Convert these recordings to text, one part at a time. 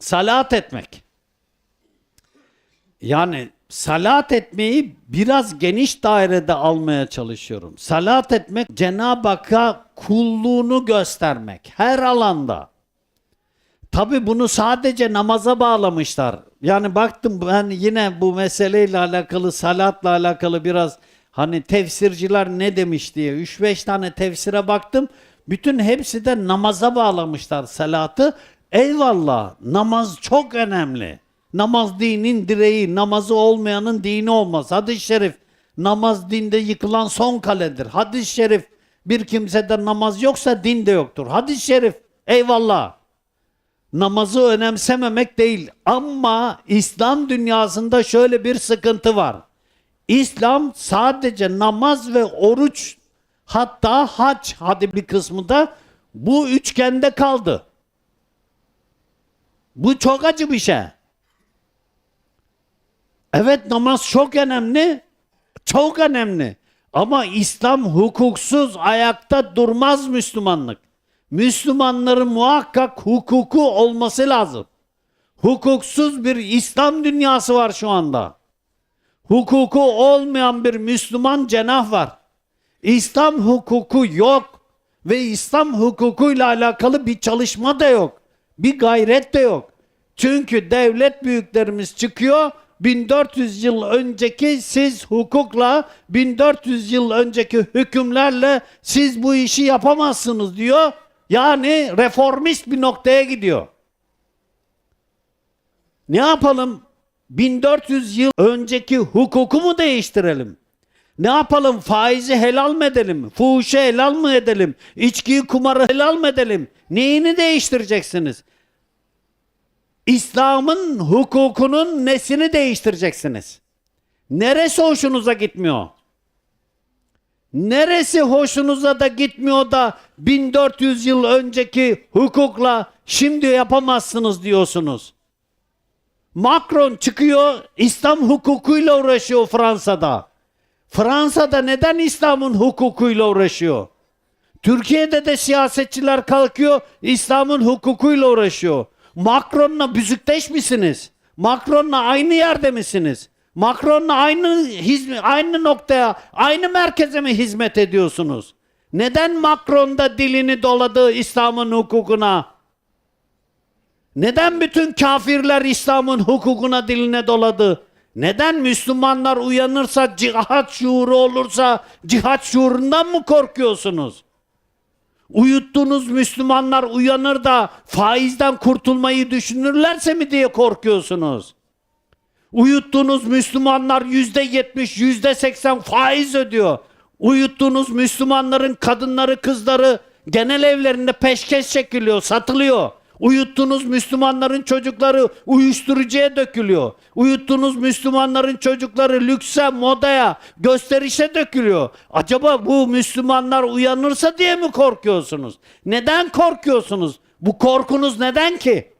Salat etmek. Yani salat etmeyi biraz geniş dairede almaya çalışıyorum. Salat etmek Cenab-ı Hakk'a kulluğunu göstermek her alanda. Tabi bunu sadece namaza bağlamışlar. Yani baktım ben yine bu meseleyle alakalı salatla alakalı biraz hani tefsirciler ne demiş diye 3-5 tane tefsire baktım. Bütün hepsi de namaza bağlamışlar salatı. Eyvallah namaz çok önemli. Namaz dinin direği, namazı olmayanın dini olmaz. Hadis-i şerif namaz dinde yıkılan son kaledir. Hadis-i şerif bir kimsede namaz yoksa din de yoktur. Hadis-i şerif eyvallah namazı önemsememek değil. Ama İslam dünyasında şöyle bir sıkıntı var. İslam sadece namaz ve oruç hatta hac hadi bir kısmı da bu üçgende kaldı. Bu çok acı bir şey. Evet namaz çok önemli. Çok önemli. Ama İslam hukuksuz ayakta durmaz Müslümanlık. Müslümanların muhakkak hukuku olması lazım. Hukuksuz bir İslam dünyası var şu anda. Hukuku olmayan bir Müslüman cenah var. İslam hukuku yok ve İslam hukukuyla alakalı bir çalışma da yok. Bir gayret de yok. Çünkü devlet büyüklerimiz çıkıyor 1400 yıl önceki siz hukukla 1400 yıl önceki hükümlerle siz bu işi yapamazsınız diyor. Yani reformist bir noktaya gidiyor. Ne yapalım? 1400 yıl önceki hukuku mu değiştirelim? Ne yapalım? Faizi helal mı edelim? Fuhuşu helal mı edelim? İçkiyi, kumarı helal mı edelim? Neyini değiştireceksiniz? İslam'ın hukukunun nesini değiştireceksiniz? Neresi hoşunuza gitmiyor? Neresi hoşunuza da gitmiyor da 1400 yıl önceki hukukla şimdi yapamazsınız diyorsunuz? Macron çıkıyor İslam hukukuyla uğraşıyor Fransa'da. Fransa'da neden İslam'ın hukukuyla uğraşıyor? Türkiye'de de siyasetçiler kalkıyor İslam'ın hukukuyla uğraşıyor. Macron'la büzükleş misiniz? Macron'la aynı yerde misiniz? Macron'la aynı hizmet, aynı noktaya, aynı merkeze mi hizmet ediyorsunuz? Neden Macron'da dilini doladı İslam'ın hukukuna? Neden bütün kafirler İslam'ın hukukuna diline doladı? Neden Müslümanlar uyanırsa, cihat şuuru olursa cihat şuurundan mı korkuyorsunuz? Uyuttuğunuz Müslümanlar uyanır da faizden kurtulmayı düşünürlerse mi diye korkuyorsunuz? Uyuttuğunuz Müslümanlar yüzde yetmiş, yüzde seksen faiz ödüyor. Uyuttuğunuz Müslümanların kadınları, kızları genel evlerinde peşkeş çekiliyor, satılıyor. Uyuttuğunuz Müslümanların çocukları uyuşturucuya dökülüyor. Uyuttuğunuz Müslümanların çocukları lükse, modaya, gösterişe dökülüyor. Acaba bu Müslümanlar uyanırsa diye mi korkuyorsunuz? Neden korkuyorsunuz? Bu korkunuz neden ki?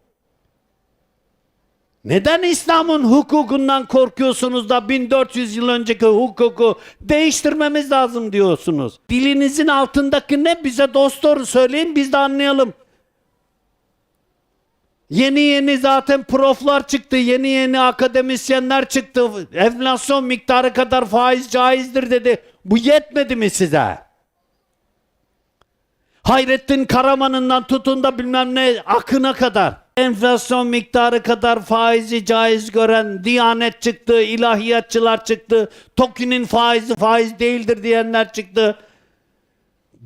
Neden İslam'ın hukukundan korkuyorsunuz da 1400 yıl önceki hukuku değiştirmemiz lazım diyorsunuz? Dilinizin altındaki ne bize dost doğru söyleyin biz de anlayalım. Yeni yeni zaten proflar çıktı, yeni yeni akademisyenler çıktı. Enflasyon miktarı kadar faiz caizdir dedi. Bu yetmedi mi size? Hayrettin Karaman'ından tutun da bilmem ne akına kadar. Enflasyon miktarı kadar faizi caiz gören Diyanet çıktı, ilahiyatçılar çıktı. TOKİ'nin faizi faiz değildir diyenler çıktı.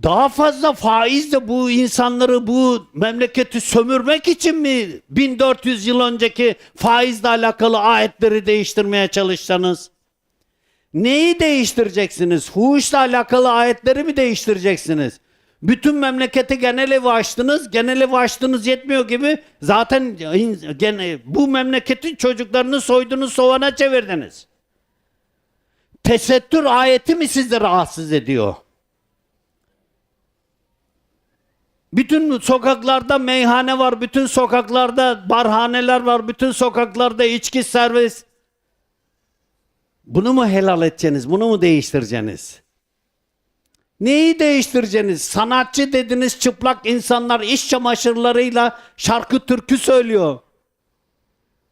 Daha fazla faizle bu insanları bu memleketi sömürmek için mi 1400 yıl önceki faizle alakalı ayetleri değiştirmeye çalışsanız? Neyi değiştireceksiniz? Fuhuşla alakalı ayetleri mi değiştireceksiniz? Bütün memleketi genel evi açtınız. Genel açtınız yetmiyor gibi zaten gene, bu memleketin çocuklarını soydunuz sovana çevirdiniz. Tesettür ayeti mi sizi rahatsız ediyor? Bütün sokaklarda meyhane var, bütün sokaklarda barhaneler var, bütün sokaklarda içki servis. Bunu mu helal edeceksiniz, bunu mu değiştireceksiniz? Neyi değiştireceksiniz? Sanatçı dediniz çıplak insanlar iş çamaşırlarıyla şarkı türkü söylüyor.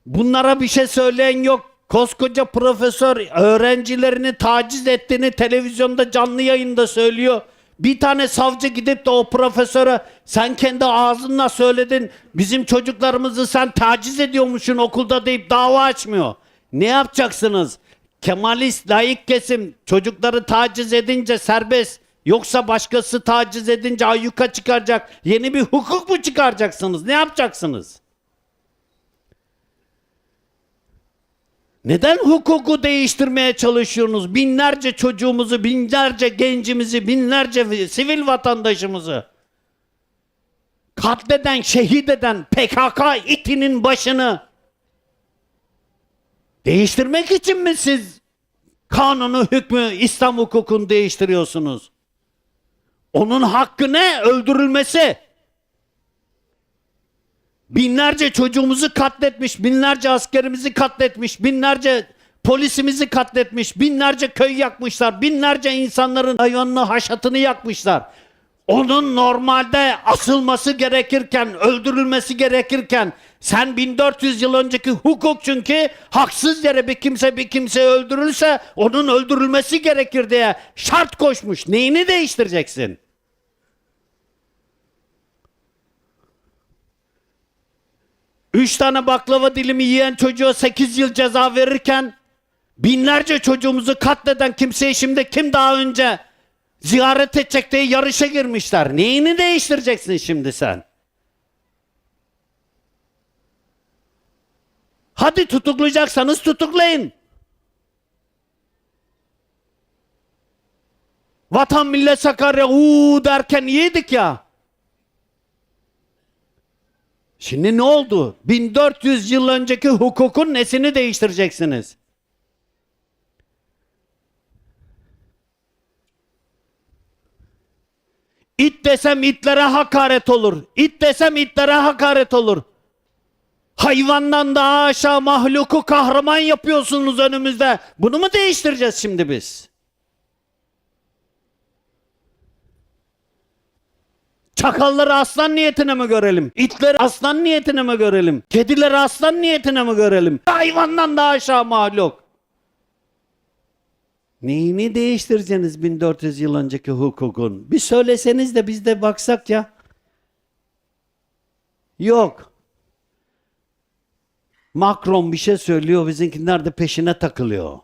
Bunlara bir şey söyleyen yok. Koskoca profesör öğrencilerini taciz ettiğini televizyonda canlı yayında söylüyor. Bir tane savcı gidip de o profesöre sen kendi ağzınla söyledin bizim çocuklarımızı sen taciz ediyormuşsun okulda deyip dava açmıyor. Ne yapacaksınız? Kemalist layık kesim çocukları taciz edince serbest yoksa başkası taciz edince ayyuka çıkaracak yeni bir hukuk mu çıkaracaksınız? Ne yapacaksınız? Neden hukuku değiştirmeye çalışıyorsunuz? Binlerce çocuğumuzu, binlerce gencimizi, binlerce sivil vatandaşımızı katleden, şehit eden PKK itinin başını değiştirmek için mi siz kanunu, hükmü, İslam hukukunu değiştiriyorsunuz? Onun hakkı ne? Öldürülmesi. Binlerce çocuğumuzu katletmiş, binlerce askerimizi katletmiş, binlerce polisimizi katletmiş, binlerce köy yakmışlar, binlerce insanların hayvanını, haşatını yakmışlar. Onun normalde asılması gerekirken, öldürülmesi gerekirken sen 1400 yıl önceki hukuk çünkü haksız yere bir kimse bir kimse öldürülse onun öldürülmesi gerekir diye şart koşmuş. Neyini değiştireceksin? Üç tane baklava dilimi yiyen çocuğa 8 yıl ceza verirken binlerce çocuğumuzu katleden kimseye şimdi kim daha önce ziyaret edecek diye yarışa girmişler. Neyini değiştireceksin şimdi sen? Hadi tutuklayacaksanız tutuklayın. Vatan millet Sakarya uuu derken yedik ya. Şimdi ne oldu? 1400 yıl önceki hukukun nesini değiştireceksiniz? İt desem itlere hakaret olur. İt desem itlere hakaret olur. Hayvandan daha aşağı mahluku kahraman yapıyorsunuz önümüzde. Bunu mu değiştireceğiz şimdi biz? Çakalları aslan niyetine mi görelim? İtleri aslan niyetine mi görelim? Kedileri aslan niyetine mi görelim? Hayvandan daha aşağı mahluk. Neyini değiştireceksiniz 1400 yıl önceki hukukun? Bir söyleseniz de biz de baksak ya. Yok. Macron bir şey söylüyor, bizimkiler de peşine takılıyor.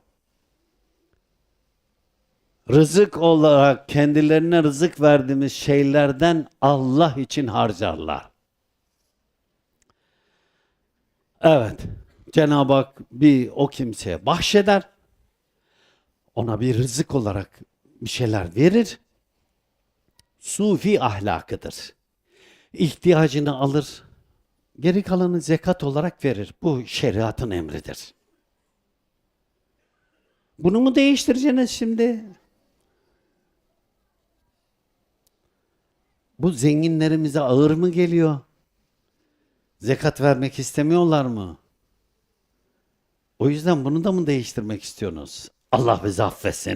Rızık olarak kendilerine rızık verdiğimiz şeylerden Allah için harcarlar. Evet. Cenab-ı Hak bir o kimseye bahşeder. Ona bir rızık olarak bir şeyler verir. Sufi ahlakıdır. İhtiyacını alır. Geri kalanı zekat olarak verir. Bu şeriatın emridir. Bunu mu değiştireceksiniz şimdi? Bu zenginlerimize ağır mı geliyor? Zekat vermek istemiyorlar mı? O yüzden bunu da mı değiştirmek istiyorsunuz? Allah bizi affetsin.